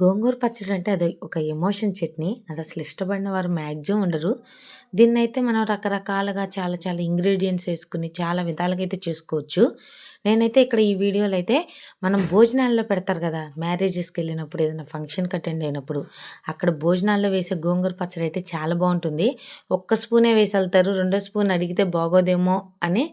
గోంగూర పచ్చడి అంటే అది ఒక ఎమోషన్ చట్నీ. అది అసలు ఇష్టపడిన వారు మ్యాక్సిమం ఉండరు. దీన్నైతే మనం రకరకాలుగా చాలా చాలా ఇంగ్రీడియంట్స్ వేసుకుని చాలా విధాలుగా అయితే చేసుకోవచ్చు. నేనైతే ఇక్కడ ఈ వీడియోలో అయితే మనం భోజనాల్లో పెడతారు కదా! మ్యారేజెస్కి వెళ్ళినప్పుడు ఏదైనా ఫంక్షన్‌కి అటెండ్ అయినప్పుడు అక్కడ భోజనాల్లో వేసే గోంగూర పచ్చడి అయితే చాలా బాగుంటుంది ఒక్క స్పూనే వేసి వెళ్తారు రెండో స్పూన్ అడిగితే బాగోదేమో అని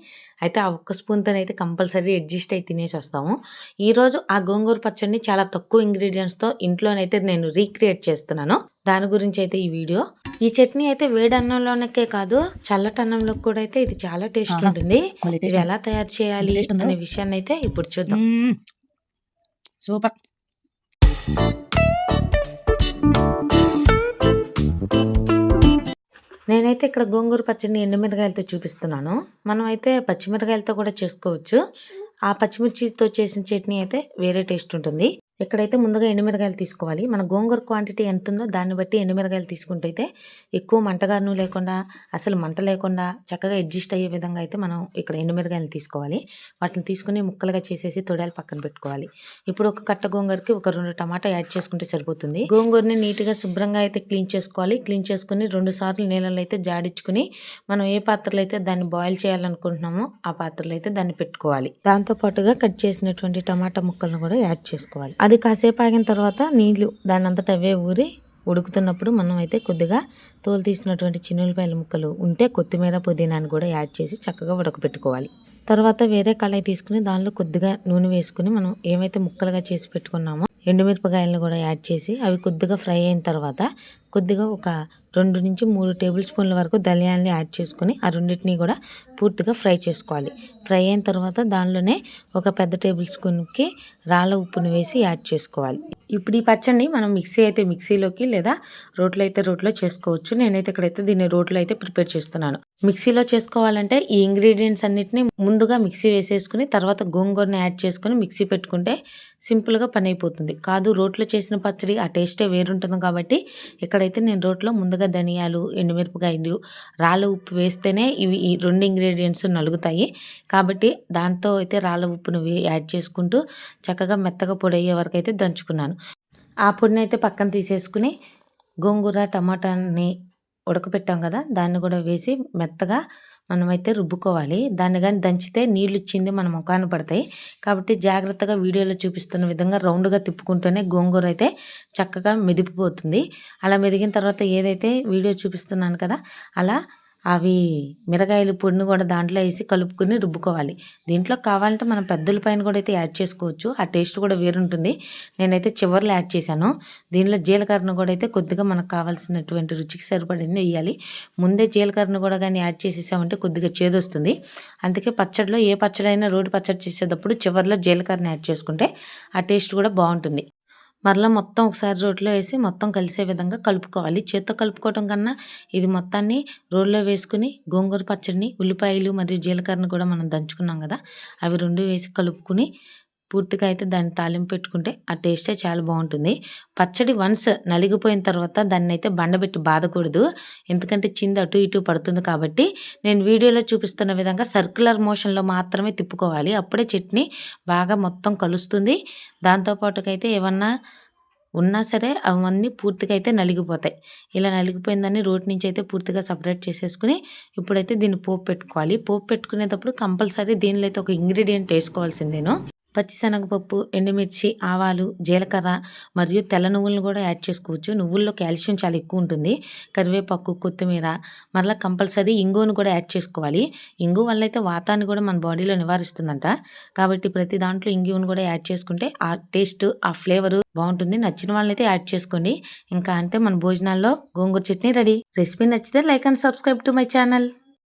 అయితే ఆ ఒక్క స్పూన్‌తోనైతే కంపల్సరీ అడ్జస్ట్ అయ్యి తినేసొస్తాము. ఈరోజు ఆ గోంగూర పచ్చడిని చాలా తక్కువ ఇంగ్రీడియెంట్స్‌తో ఇంట్లోనైతే నేను రీక్రియేట్ చేస్తున్నాను. దాని గురించి అయితే ఈ వీడియో. ఈ చట్నీ అయితే వేడి అన్నంలోనకే కాదు చల్లటి అన్నంలోకి కూడా అయితే ఇది చాలా టేస్ట్! ఉంటుంది. ఇది. ఎలా తయారు చేయాలి. అనే విషయాన్నయితే ఇప్పుడు చూద్దాం. సూపర్. నేనైతే ఇక్కడ గోంగూర పచ్చడిని ఎండుమిరగాయలతో చూపిస్తున్నాను. మనం అయితే పచ్చిమిరగాయలతో కూడా చేసుకోవచ్చు. ఆ పచ్చిమిర్చితో చేసిన చట్నీ అయితే వేరే టేస్ట్ ఉంటుంది. ఇక్కడైతే ముందుగా ఎండుమిరగాయలు తీసుకోవాలి. మన గోంగూర క్వాంటిటీ ఎంతుందో దాన్ని బట్టి ఎండుమిరగాయలు తీసుకుంటే అయితే ఎక్కువ మంటగాను లేకుండా అసలు మంట లేకుండా చక్కగా అడ్జస్ట్ అయ్యే విధంగా అయితే మనం ఇక్కడ ఎండుమిరగాయలు తీసుకోవాలి. వాటిని తీసుకొని ముక్కలుగా చేసేసి తొడాలు పక్కన పెట్టుకోవాలి. ఇప్పుడు ఒక కట్ట గోంగూరకి ఒక రెండు టమాటా యాడ్ చేసుకుంటే సరిపోతుంది. గోంగూరని నీట్‌గా శుభ్రంగా అయితే క్లీన్ చేసుకోవాలి. క్లీన్ చేసుకొని రెండు సార్లు నీళ్ళలో అయితే జాడించుకొని మనం ఏ పాత్రలో అయితే దాన్ని బాయిల్ చేయాలనుకుంటున్నామో ఆ పాత్రలో అయితే దాన్ని పెట్టుకోవాలి. దాంతో పాటుగా కట్ చేసినటువంటి టమాటా ముక్కలను కూడా యాడ్ చేసుకోవాలి. అది కాసేపు ఆగిన తర్వాత నీళ్ళు అంతటా అవే ఊరి ఉడుకుతున్నప్పుడు మనం అయితే కొద్దిగా తోలు తీసినటువంటి చిన్నుల్లిపాయల ముక్కలు ఉంటే కొత్తిమీర, పుదీనాన్ని కూడా యాడ్ చేసి చక్కగా ఉడకబెట్టుకోవాలి తర్వాత వేరే కళాయి తీసుకొని దానిలో కొద్దిగా నూనె వేసుకొని మనం ఏమైతే ముక్కలుగా చేసి పెట్టుకున్నామో ఎండుమిరపకాయలను కూడా యాడ్ చేసి అవి కొద్దిగా ఫ్రై అయిన తర్వాత కొద్దిగా ఒక 2-3 టేబుల్ స్పూన్ల వరకు ధనియాల్ని యాడ్ చేసుకొని ఆ రెండింటిని కూడా పూర్తిగా ఫ్రై చేసుకోవాలి. ఫ్రై అయిన తర్వాత దానిలోనే ఒక పెద్ద టేబుల్ స్పూన్‌కి రాళ్ళ ఉప్పుని వేసి యాడ్ చేసుకోవాలి. ఇప్పుడు ఈ పచ్చడిని మనం మిక్సీ అయితే మిక్సీలోకి లేదా రోట్లో అయితే రోట్లో చేసుకోవచ్చు. నేనైతే ఇక్కడైతే దీన్ని రోట్లో అయితే ప్రిపేర్ చేస్తున్నాను. మిక్సీలో చేసుకోవాలంటే ఈ ఇంగ్రీడియంట్స్ అన్నిటిని ముందుగా మిక్సీ వేసేసుకుని తర్వాత గోంగూరని యాడ్ చేసుకొని మిక్సీ పెట్టుకుంటే సింపుల్‌గా పని అయిపోతుంది. కాదు రోట్లో చేసిన పచ్చడి ఆ టేస్టే వేరుంటుంది కాబట్టి ఇక్కడ అయితే నేను రోట్లో ముందుగా ధనియాలు, ఎండుమిరపకాయలు, రాళ్ళ ఉప్పు వేస్తేనే ఇవి ఈ రెండు ఇంగ్రీడియంట్స్ నలుగుతాయి. కాబట్టి దాంతో అయితే రాళ్ళ ఉప్పును యాడ్ చేసుకుంటూ చక్కగా మెత్తగా పొడి అయ్యే వరకు అయితే దంచుకున్నాను. ఆ పొడిని అయితే పక్కన తీసేసుకొని గోంగూర, టమాటాని ఉడకపెట్టాం కదా! దాన్ని కూడా వేసి మెత్తగా మనమైతే రుబ్బుకోవాలి. దాన్ని కానీ దంచితే నీళ్ళు ఇచ్చింది మన ముఖాన్ని పడతాయి. కాబట్టి జాగ్రత్తగా వీడియోలో చూపిస్తున్న విధంగా రౌండ్‌గా తిప్పుకుంటూనే గోంగూర అయితే చక్కగా మెదిపిపోతుంది. అలా మెదిగిన తర్వాత ఏదైతే వీడియో చూపిస్తున్నాను కదా! అలా అవి మిరగాయలు పొడిని కూడా దాంట్లో వేసి కలుపుకొని రుబ్బుకోవాలి. దీంట్లో కావాలంటే మనం పెద్దల పైన కూడా అయితే యాడ్ చేసుకోవచ్చు. ఆ టేస్ట్ కూడా వేరుంటుంది. నేనైతే చివర్లో యాడ్ చేశాను. దీనిలో జీలకర్రను కూడా అయితే కొద్దిగా మనకు కావాల్సినటువంటి రుచికి సరిపడింది వేయాలి ముందే జీలకర్రను కూడా కానీ యాడ్ చేసేసామంటే కొద్దిగా చేదొస్తుంది. అందుకే పచ్చడిలో ఏ పచ్చడైనా రోడ్డు పచ్చడి చేసేటప్పుడు చివర్లో జీలకర్రని యాడ్ చేసుకుంటే ఆ టేస్ట్ కూడా బాగుంటుంది మరలా మొత్తం ఒకసారి రోట్లో వేసి మొత్తం కలిసే విధంగా కలుపుకోవాలి. చేత్తో కలుపుకోవటం కన్నా ఇది మొత్తాన్ని రోల్లో వేసుకుని గోంగూర పచ్చడిని ఉల్లిపాయలు మరియు జీలకర్రను కూడా మనం దంచుకున్నాం కదా! అవి రెండు వేసి కలుపుకొని పూర్తిగా అయితే దాన్ని తాలింపు పెట్టుకుంటే ఆ టేస్టే చాలా బాగుంటుంది పచ్చడి వన్స్ నలిగిపోయిన తర్వాత దాన్నైతే బండబెట్టి బాధకూడదు ఎందుకంటే చింది అటు ఇటు పడుతుంది కాబట్టి నేను వీడియోలో చూపిస్తున్న విధంగా సర్క్యులర్ మోషన్‌లో మాత్రమే తిప్పుకోవాలి. అప్పుడే చట్నీ బాగా మొత్తం కలుస్తుంది. దాంతో పాటుకైతే ఉన్నా సరే అవన్నీ పూర్తిగా అయితే నలిగిపోతాయి. ఇలా నలిగిపోయిందని రోడ్ రోటి నుంచి అయితే పూర్తిగా సపరేట్ చేసేసుకుని ఇప్పుడైతే దీన్ని పోపు పెట్టుకోవాలి. పోపు పెట్టుకునేటప్పుడు కంపల్సరీ దీనిలో అయితే ఒక ఇంగ్రీడియంట్ వేసుకోవాల్సిందేను పచ్చిశనగపప్పు, ఎండుమిర్చి, ఆవాలు, జీలకర్ర మరియు తెల్ల నువ్వులను కూడా యాడ్ చేసుకోవచ్చు. నువ్వుల్లో కాల్షియం చాలా ఎక్కువ ఉంటుంది. కరివేపాకు, కొత్తిమీర మరలా కంపల్సరీ ఇంగువను కూడా యాడ్ చేసుకోవాలి. ఇంగువ వల్ల అయితే వాతాన్ని కూడా మన బాడీలో నివారిస్తుందంట. కాబట్టి ప్రతి దాంట్లో ఇంగువను కూడా యాడ్ చేసుకుంటే ఆ టేస్ట్, ఆ ఫ్లేవర్ బాగుంటుంది నచ్చిన వాళ్ళనైతే యాడ్ చేసుకోండి. ఇంకా అంతే మన భోజనాల్లో గోంగూర చట్నీ రెడీ. రెసిపీ నచ్చితే like and subscribe to my channel.